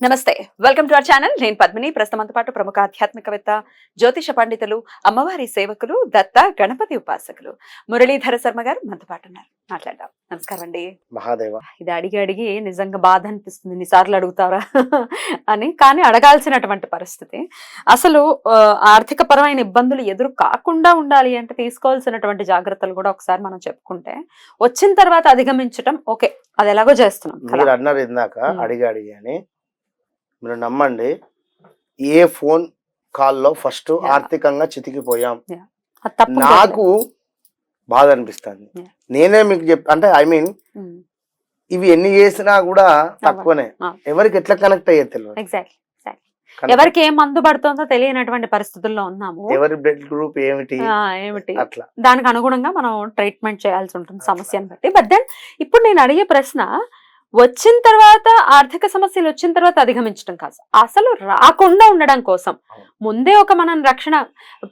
నమస్తే. Welcome to our channel. నేను పద్మిని. ప్రస్తుతంతో పాటు ప్రముఖ ఆధ్యాత్మికవేత్త జ్యోతిష పండితులు అమ్మవారి సేవకులు దత్త గణపతి ఉపాసకులు మురళీధర శర్మ గారు మనతో పాటు ఉన్నారు. మాట్లాడదాం. నమస్కారం అండి. మహాదేవ. ఇది అడిగి అడిగి నిజంగా బాధ అనిపిస్తుంది. ఎన్నిసార్లు అడుగుతారా అని. కానీ అడగాల్సినటువంటి పరిస్థితి. అసలు ఆర్థిక పరమైన ఇబ్బందులు ఎదురు కాకుండా ఉండాలి అంటే తీసుకోవాల్సినటువంటి జాగ్రత్తలు కూడా ఒకసారి మనం చెప్పుకుంటే వచ్చిన తర్వాత అధిగమించటం ఓకే. అది ఎలాగో చేస్తున్నాం అన్నారు ఇందాక. అడిగి అడిగి అని. మీరు నమ్మండి ఏ ఫోన్ కాల్లో ఫస్ట్. ఆర్థికంగా చితికిపోయాం. నాకు బాధ అనిపిస్తుంది. నేనే మీకు చెప్ అంటే ఐ మీన్ ఇవి ఎన్ని చేసినా కూడా తక్కువనే. ఎవరికి ఎట్లా కనెక్ట్ అయ్యేది తెలియదు. ఎవరికి ఏం మందు పడుతుందో తెలియనటువంటి పరిస్థితుల్లో ఉన్నాము. ఎవరి బ్లడ్ గ్రూప్ ఏమిటి? ఏమిటి? అట్లా. దానికి అనుగుణంగా మనం ట్రీట్మెంట్ చేయాల్సి ఉంటుంది సమస్యను బట్టి. బట్ దెన్ ఇప్పుడు నేను అడిగే ప్రశ్న వచ్చిన తర్వాత ఆర్థిక సమస్యలు వచ్చిన తర్వాత అధిగమించడం కాదు. అసలు రాకుండా ఉండడం కోసం. ముందే ఒక మనం రక్షణ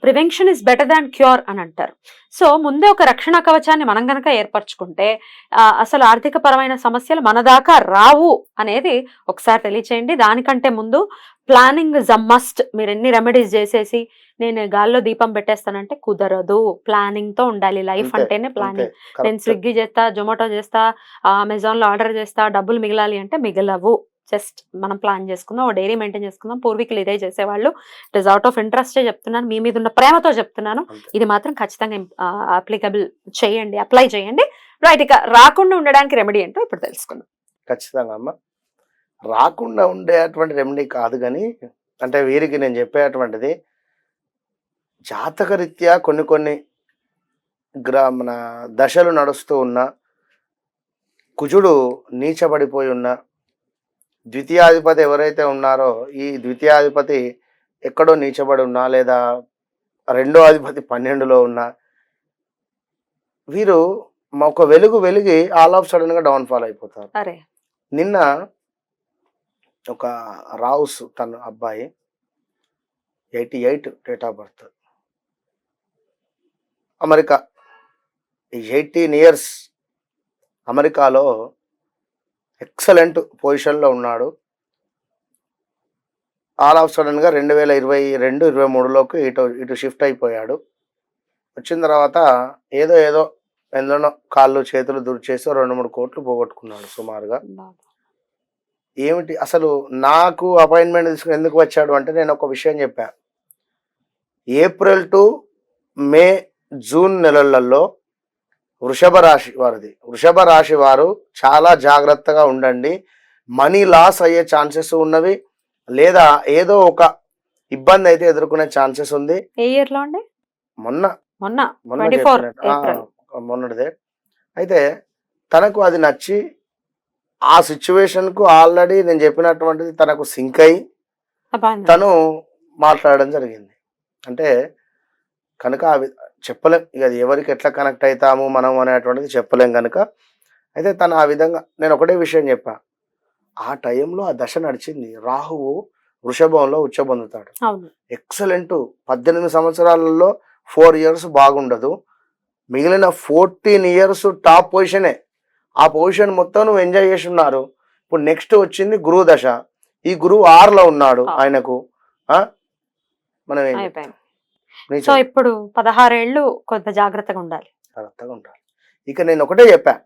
prevention is better than cure అని అంటారు. సో ముందే ఒక రక్షణ కవచాన్ని మనం గనక ఏర్పరచుకుంటే అసలు ఆర్థిక పరమైన సమస్యలు మన దాకా రావు అనేది ఒకసారి తెలియచేయండి. దానికంటే ముందు ప్లానింగ్ ఇస్ అ మస్ట్. మీరు ఎన్ని రెమెడీస్ చేసేసి నేను గాల్లో దీపం పెట్టేస్తానంటే కుదరదు. ప్లానింగ్తో ఉండాలి. లైఫ్ అంటేనే ప్లానింగ్. నేను స్విగ్గీ చేస్తా జొమాటో చేస్తా అమెజాన్లో ఆర్డర్ చేస్తా డబ్బులు మిగలాలి అంటే మిగలవు. జస్ట్ మనం ప్లాన్ చేసుకుందాం ఓ డైరీ మెయింటైన్ చేసుకుందాం. పూర్వీకులు ఇదే చేసేవాళ్ళు. It is out of interest చెప్తున్నాను. మీ మీద ఉన్న ప్రేమతో చెప్తున్నాను. ఇది మాత్రం ఖచ్చితంగా అప్లికబుల్ చేయండి అప్లై చేయండి. రైట్ ఇక రాకుండా ఉండడానికి రెమెడీ ఏంటో ఇప్పుడు తెలుసుకుందాం. ఖచ్చితంగా అమ్మ. రాకుండా ఉండేటువంటి రెమెడీ కాదు కానీ అంటే వీరికి నేను చెప్పేటువంటిది జాతకరీత్యా కొన్ని కొన్ని గ్రా మన దశలు నడుస్తూ ఉన్న కుజుడు నీచబడిపోయి ఉన్న ద్వితీయాధిపతి ఎవరైతే ఉన్నారో ఈ ద్వితీయాధిపతి ఎక్కడో నీచబడి ఉన్నా లేదా రెండో అధిపతి పన్నెండులో ఉన్నా వీరు ఒక వెలుగు వెలిగి ఆల్ ఆఫ్ సడన్గా డౌన్ ఫాల్ అయిపోతారు నిన్న ఒక రావుస్ తన అబ్బాయి eighty eight date of birth. America. Eighteen years అమెరికాలో ఎక్సలెంట్ పొజిషన్లో ఉన్నాడు. ఆల్ ఆఫ్ సడన్గా రెండు వేల ఇరవై రెండు ఇరవై మూడులోకి ఇటు ఇటు షిఫ్ట్ అయిపోయాడు. వచ్చిన తర్వాత ఏదో ఏదో ఎందులోనో కాళ్ళు చేతులు దురిచేసి రెండు మూడు కోట్లు పోగొట్టుకున్నాడు సుమారుగా. ఏమిటి? అసలు నాకు అపాయింట్మెంట్ తీసుకుని ఎందుకు వచ్చాడు అంటే నేను ఒక విషయం చెప్పా. ఏప్రిల్ టు మే జూన్ నెలలలో వృషభ రాశి వారిది. వృషభ రాశి వారు చాలా జాగ్రత్తగా ఉండండి. మనీ లాస్ అయ్యే ఛాన్సెస్ ఉన్నవి. లేదా ఏదో ఒక ఇబ్బంది అయితే ఎదుర్కొనే ఛాన్సెస్ ఉంది. ఏ ఇయర్లో అండి? మొన్న. మొన్న. మొన్న 24 చెప్పినట్టు. ఆ, ఏప్రిల్. మొన్నటిదే. అయితే తనకు అది నచ్చి ఆ సిచ్యువేషన్కు ఆల్రెడీ నేను చెప్పినటువంటిది తనకు సింక్ అయి తను మాట్లాడడం జరిగింది. అంటే కనుక అవి చెప్పలేం ఇక అది ఎవరికి ఎట్లా కనెక్ట్ అవుతాము మనం అనేటువంటిది చెప్పలేం కనుక. అయితే తను ఆ విధంగా నేను ఒకటే విషయం చెప్పా. ఆ టైంలో ఆ దశ నడిచింది. రాహువు వృషభంలో ఉచ్చబొందుతాడు. ఎక్సలెంట్ పద్దెనిమిది సంవత్సరాలలో ఫోర్ ఇయర్స్ బాగుండదు. మిగిలిన ఫోర్టీన్ ఇయర్స్ టాప్ పొజిషనే ఆ పొజిషన్ మొత్తం నువ్వు ఎంజాయ్ చేసి ఉన్నారు. ఇప్పుడు నెక్స్ట్ వచ్చింది గురువు దశ. ఈ గురువు ఆరులో ఉన్నాడు. ఆయనకు. ఆ? మనం సో ఇప్పుడు పదహారేళ్ళు కొంత జాగ్రత్తగా ఉండాలి. జాగ్రత్తగా ఉండాలి. ఇక నేను ఒకటే చెప్పా.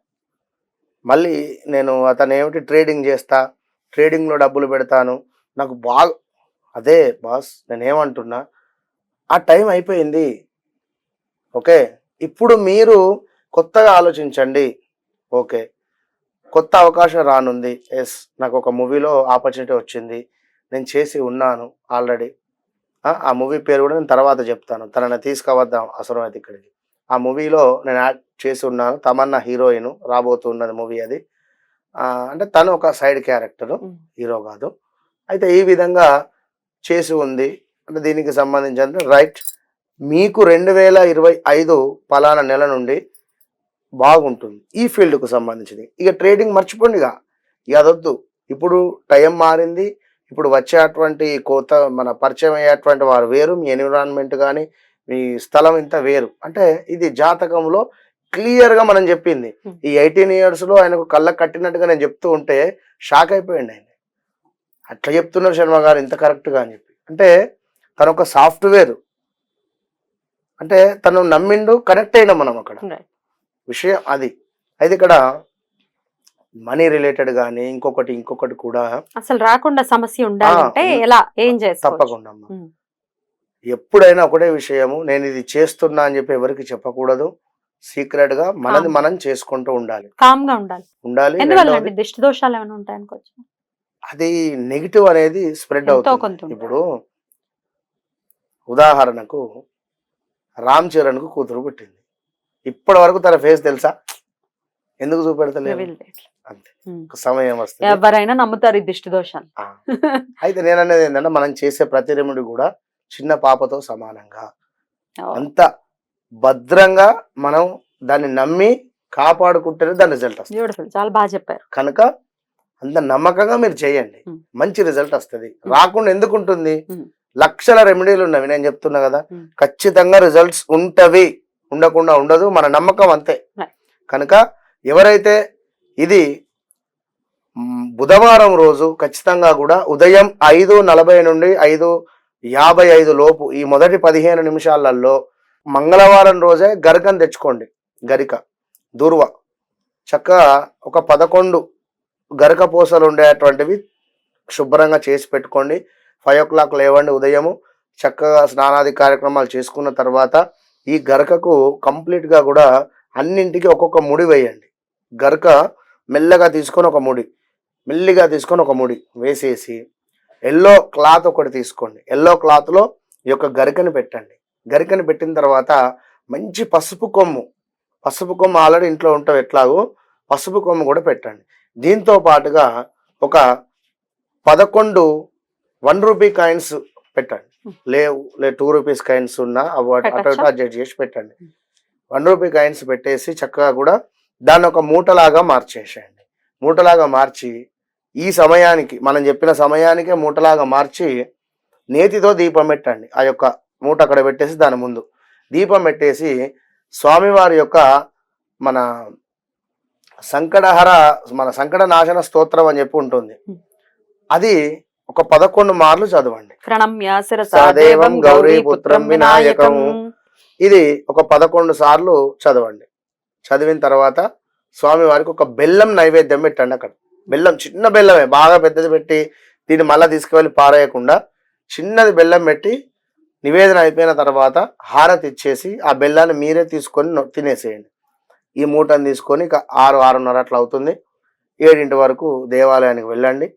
మళ్ళీ నేను అతను ఏమిటి ట్రేడింగ్ చేస్తా ట్రేడింగ్లో డబ్బులు పెడతాను. నాకు బాగా అదే బాస్ నేను ఏమంటున్నా ఆ టైం అయిపోయింది. ఓకే? ఇప్పుడు మీరు కొత్తగా ఆలోచించండి. ఓకే. కొత్త అవకాశం రానుంది. ఎస్ నాకు ఒక మూవీలో ఆపర్చునిటీ వచ్చింది. నేను చేసి ఉన్నాను ఆల్రెడీ. ఆ మూవీ పేరు కూడా నేను తర్వాత చెప్తాను. తనని తీసుకువద్దాం అవసరమైతే ఇక్కడికి. ఆ మూవీలో నేను యాక్ట్ చేసి ఉన్నాను. తమన్నా హీరోయిన్ రాబోతున్నది మూవీ అది. అంటే తను ఒక సైడ్ క్యారెక్టర్. హీరో కాదు. అయితే ఈ విధంగా చేసి ఉంది. అంటే దీనికి సంబంధించి రైట్. మీకు రెండు వేల ఇరవై ఐదు పలానా నెల నుండి బాగుంటుంది. ఈ ఫీల్డ్కు సంబంధించింది. ఇక ట్రేడింగ్ మర్చిపోండి ఇక. అదొద్దు. ఇప్పుడు టైం మారింది. ఇప్పుడు వచ్చేటువంటి కొత్త మన పరిచయం అయ్యేటువంటి వారు వేరు. మీ ఎన్విరాన్మెంట్ కానీ మీ స్థలం ఇంత వేరు. అంటే ఇది జాతకంలో క్లియర్గా మనం చెప్పింది. ఈ ఎయిటీన్ ఇయర్స్లో ఆయనకు కళ్ళ కట్టినట్టుగా నేను చెప్తూ ఉంటే షాక్ అయిపోయింది ఆయన. అట్లా చెప్తున్నారు శర్మ గారు ఇంత కరెక్ట్గా అని చెప్పి. అంటే తను ఒక సాఫ్ట్వేర్. అంటే తను నమ్మిండు కనెక్ట్ అయినా మనం అక్కడ. విషయం అది. అయితే ఇక్కడ మనీ రిలేటెడ్ కానీ ఇంకొకటి ఇంకొకటి కూడా అసలు రాకుండా సమస్య ఉండాలంటే ఆ, ఎలా? ఏం చేస్తాం తప్పకుండా. ఎప్పుడైనా ఒకటే విషయము నేను ఇది చేస్తున్నా అని చెప్పి ఎవరికి చెప్పకూడదు. సీక్రెట్గా మనది. మనం చేసుకుంటూ ఉండాలి. కామ్గా ఉండాలి. ఉండాలి. ఎందువల్ల రెండవది, అండి? దిష్టి దోషాలు ఏమైనా ఉంటాయి అనుకోవచ్చు? అది నెగిటివ్ అనేది స్ప్రెడ్ అవుతుంది. ఇప్పుడు ఉదాహరణకు రామ్ చరణ్కు కూతురు పుట్టింది. ఇప్పటి వరకు తన ఫేస్ తెలుసా? ఎందుకు చూపెడతలేదు. అంతే. సమయం వస్తుంది. ఎవరైనా నమ్ముతారు ఈ దిష్టి దోషాలు ఆ. అయితే నేను అనేది ఏంటంటే మనం చేసే ప్రతి రెమెడీ కూడా చిన్న పాపతో సమానంగా. అంత భద్రంగా మనం దాన్ని నమ్మి కాపాడుకుంటేనే దాని రిజల్ట్ వస్తుంది. బ్యూటిఫుల్ చాలా బాగా చెప్పారు. కనుక అంత నమ్మకంగా మీరు చేయండి. మంచి రిజల్ట్ వస్తుంది. రాకుండా ఎందుకు ఉంటుంది. లక్షల రెమెడీలు ఉన్నవి. నేను చెప్తున్నా కదా. ఖచ్చితంగా రిజల్ట్స్ ఉంటవి. ఉండకుండా ఉండదు మన నమ్మకం అంతే. కనుక ఎవరైతే ఇది బుధవారం రోజు ఖచ్చితంగా కూడా ఉదయం ఐదు నలభై నుండి ఐదు యాభై ఐదు లోపు ఈ మొదటి పదిహేను నిమిషాలలో మంగళవారం రోజే గరికను తెచ్చుకోండి. గరిక దుర్వ. చక్కగా ఒక పదకొండు గరక పూసలు ఉండేటువంటివి శుభ్రంగా చేసి పెట్టుకోండి. ఫైవ్ ఓ క్లాక్ లేవండి ఉదయము. చక్కగా స్నానాది కార్యక్రమాలు చేసుకున్న తర్వాత ఈ గరకకు కంప్లీట్గా కూడా అన్నింటికి ఒక్కొక్క ముడి వేయండి. గరక మెల్లగా తీసుకొని ఒక ముడి మెల్లిగా తీసుకొని ఒక ముడి వేసేసి ఎల్లో క్లాత్ ఒకటి తీసుకోండి. ఎల్లో క్లాత్లో ఈ యొక్క గరికని పెట్టండి. గరికని పెట్టిన తర్వాత మంచి పసుపు కొమ్ము పసుపు కొమ్ము ఆల్రెడీ ఇంట్లో ఉంటావు ఎట్లాగో? పసుపు కొమ్ము కూడా పెట్టండి. దీంతో పాటుగా ఒక పదకొండు వన్ రూపీ కాయిన్స్ పెట్టండి. లేవు లే టూ రూపీస్ కాయిన్స్ ఉన్నా అటు? అడ్జస్ట్ చేసి పెట్టండి. వన్ రూపీ కాయిన్స్ పెట్టేసి చక్కగా కూడా దాన్ని ఒక మూటలాగా మార్చేసేయండి. మూటలాగా మార్చి ఈ సమయానికి మనం చెప్పిన సమయానికే మూటలాగా మార్చి నేతితో దీపం పెట్టండి. ఆ యొక్క మూట అక్కడ పెట్టేసి దాని ముందు. దీపం పెట్టేసి స్వామివారి యొక్క మన సంకటహర మన సంకట నాశన స్తోత్రం అని చెప్పి ఉంటుంది. అది ఒక పదకొండు మార్లు చదవండి. ప్రణమ్య సదేవం దేవం గౌరీ పుత్రం వినాయకం. ఇది ఒక పదకొండు సార్లు చదవండి. చదివిన తర్వాత స్వామివారికి ఒక బెల్లం నైవేద్యం పెట్టండి అక్కడ. బెల్లం చిన్న బెల్లమే బాగా పెద్దది పెట్టి దీన్ని మళ్ళీ తీసుకువెళ్ళి పారేయకుండా చిన్నది బెల్లం పెట్టి నివేదన అయిపోయిన తర్వాత హారతి ఇచ్చేసి ఆ బెల్లాన్ని మీరే తీసుకొని తినేసేయండి. ఈ మూటను తీసుకొని ఇక ఆరు ఆరున్నర అట్లా అవుతుంది. ఏడింటి వరకు దేవాలయానికి వెళ్ళండి.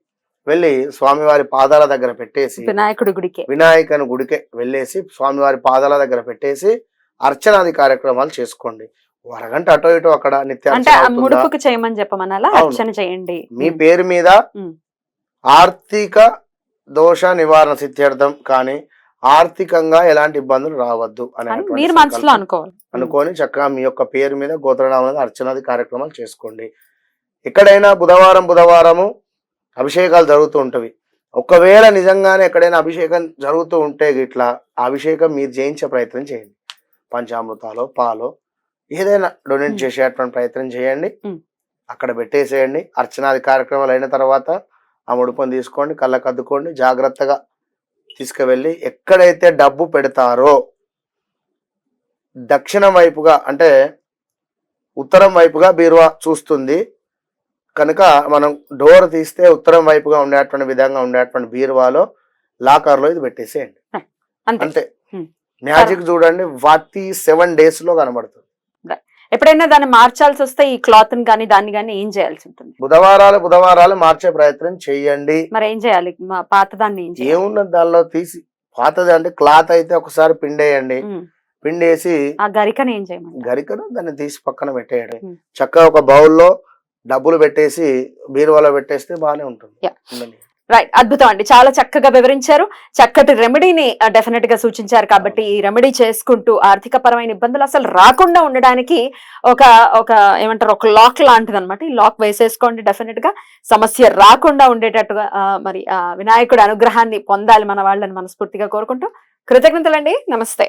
వెళ్ళి స్వామివారి పాదాల దగ్గర పెట్టేసి వినాయకుడి గుడికే. వినాయకుని గుడికే వెళ్ళేసి స్వామివారి పాదాల దగ్గర పెట్టేసి అర్చనాది కార్యక్రమాలు చేసుకోండి. ఓ అరగంట అటో ఇటో అక్కడ నిత్య అంటే అర్చన ఆ అవుతుందా? ముడుపుకి చేయమని చెప్పమనాలా? అవును. అర్చన చేయండి. మీ పేరు మీద. ఆర్థిక దోష నివారణ సిద్ధ్యర్థం కానీ ఆర్థికంగా ఎలాంటి ఇబ్బందులు రావద్దు అని మనసులో అనుకోవాలి. అనుకొని చక్కగా మీ యొక్క పేరు మీద గోత్రనామాల అర్చనాది కార్యక్రమాలు చేసుకోండి. ఎక్కడైనా బుధవారం బుధవారము అభిషేకాలు జరుగుతూ ఉంటవి. ఒకవేళ నిజంగానే ఎక్కడైనా అభిషేకం జరుగుతూ ఉంటే గిట్లా ఆ అభిషేకం మీరు చేయించే ప్రయత్నం చేయండి. పంచామృతాలో పాలో ఏదైనా డొనేట్. చేసేటువంటి ప్రయత్నం చేయండి. అక్కడ పెట్టేసేయండి. అర్చనాది కార్యక్రమాలు అయిన తర్వాత ఆ ముడుపుని తీసుకోండి కళ్ళకు అద్దుకోండి జాగ్రత్తగా తీసుకువెళ్ళి ఎక్కడైతే డబ్బు పెడతారో దక్షిణం వైపుగా అంటే ఉత్తరం వైపుగా బీరువా చూస్తుంది. కనుక మనం డోర్ తీస్తే ఉత్తరం వైపుగా ఉండేటువంటి విధంగా ఉండేటువంటి బీరువాలో లాకర్లో ఇది పెట్టేసేయండి. అంతే. మ్యాజిక్ చూడండి ఫార్టీ సెవెన్ డేస్లో కనబడుతుంది ఎప్పుడైనా దాన్ని మార్చాల్సి వస్తే ఈ క్లాత్ కానీ దాన్ని కానీ ఏం చేయాల్సి ఉంటుంది? బుధవారాలు బుధవారాలు మార్చే ప్రయత్నం చేయండి. మరి ఏం చేయాలి? మా పాత దాన్ని ఏమున్నది దానిలో తీసి పాతది అంటే క్లాత్ అయితే ఒకసారి పిండేయండి. పిండేసి ఆ గరికని ఏం చేయమంటారు? గరికను దాన్ని తీసి పక్కన పెట్టేయడం. చక్కగా ఒక బౌల్లో డబ్బులు పెట్టేసి బీరువాలో పెట్టేస్తే బాగానే ఉంటుంది. రైట్ అద్భుతం అండి. చాలా చక్కగా వివరించారు. చక్కటి రెమెడీని డెఫినెట్గా సూచించారు కాబట్టి ఈ రెమెడీ చేసుకుంటూ ఆర్థిక పరమైన ఇబ్బందులు అసలు రాకుండా ఉండడానికి ఒక ఒక ఏమంటారు ఒక లాక్ లాంటిది అనమాట ఈ లాక్ వేసేసుకోండి డెఫినెట్గా. సమస్య రాకుండా ఉండేటట్టుగా మరి ఆ వినాయకుడి అనుగ్రహాన్ని పొందాలి మన వాళ్ళని మనస్ఫూర్తిగా కోరుకుంటూ కృతజ్ఞతలండి. నమస్తే.